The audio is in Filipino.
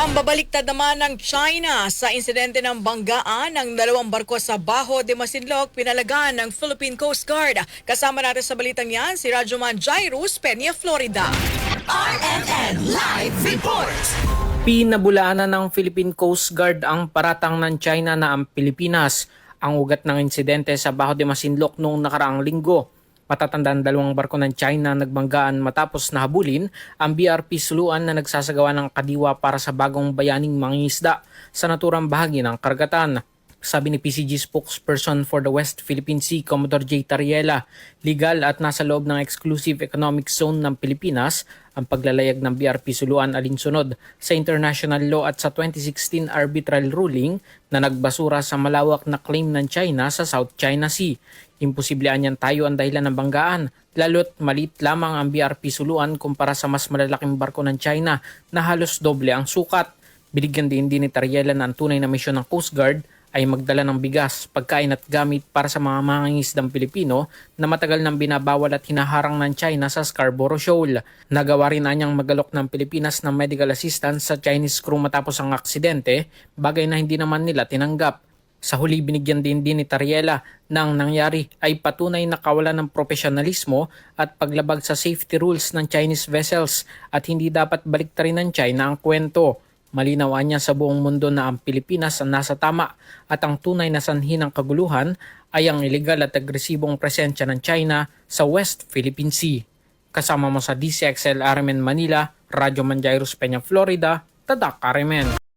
Pambabaliktad naman ng China sa insidente ng banggaan ng dalawang barko sa Baho de Masinloc pinalagaan ng Philippine Coast Guard. Kasama natin sa balitang yan si Rajuman Jairus, Peña, Florida. RMN Live Report! Pinabulaanan ng Philippine Coast Guard ang paratang ng China na ang Pilipinas. Ang ugat ng insidente sa Baho de Masinloc noong nakaraang linggo. Matatandaan dalawang barko ng China nagbanggaan matapos nahabulin ang BRP Suluan na nagsasagawa ng kadiwa para sa bagong bayaning mangingisda sa naturang bahagi ng karagatan. Sabi ni PCG spokesperson for the West Philippine Sea, Commodore J. Tariela, legal at nasa loob ng exclusive economic zone ng Pilipinas ang paglalayag ng BRP Suluan alinsunod sa international law at sa 2016 arbitral ruling na nagbasura sa malawak na claim ng China sa South China Sea. Imposible anyan tayo ang dahilan ng banggaan, lalo't malit lamang ang BRP Suluan kumpara sa mas malalaking barko ng China na halos doble ang sukat. Binigyan din din ni Tariela na ang tunay na misyon ng Coast Guard ay magdala ng bigas, pagkain at gamit para sa mga mangingisdang Pilipino na matagal nang binabawal at hinaharang ng China sa Scarborough Shoal. Nagawa rin anyang magalok ng Pilipinas ng medical assistance sa Chinese crew matapos ang aksidente, bagay na hindi naman nila tinanggap. Sa huli binigyan din din ni Tariela na ang nangyari ay patunay na kawalan ng profesionalismo at paglabag sa safety rules ng Chinese vessels at hindi dapat baliktarin ng China ang kwento. Malinaw niya sa buong mundo na ang Pilipinas ang nasa tama at ang tunay na sanhi ng kaguluhan ay ang illegal at agresibong presensya ng China sa West Philippine Sea. Kasama mo sa DCXL RMN Manila, Radyo Manjairos Peña, Florida, Tadak RMN.